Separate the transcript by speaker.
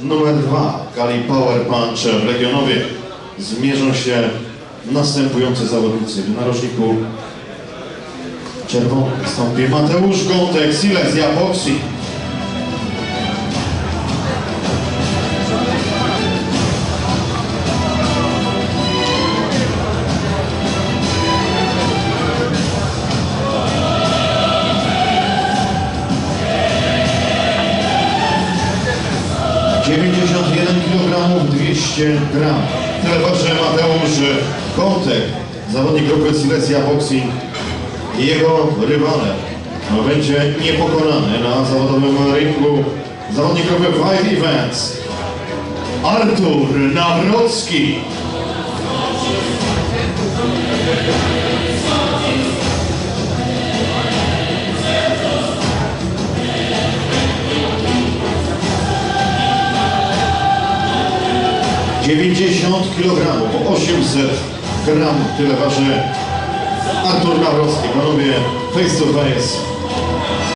Speaker 1: Numer dwa Kali Power Punch w Legionowie zmierzą się następujący zawodnicy. W narożniku czerwonym wystąpi Mateusz Gątek, Silesia Boxing. Dziewięćdziesiąt jeden kg 200 gram. Tyle waży Mateusz Kątek, zawodnik grupy Silesia Boxing. I Jego rywalem no, będzie niepokonany na zawodowym ringu zawodnik grupy Five Events Artur Nawrocki. Dziewięćdziesiąt kilogramów, 800 gram, tyle waży Artur Nawrocki. Panowie, face to face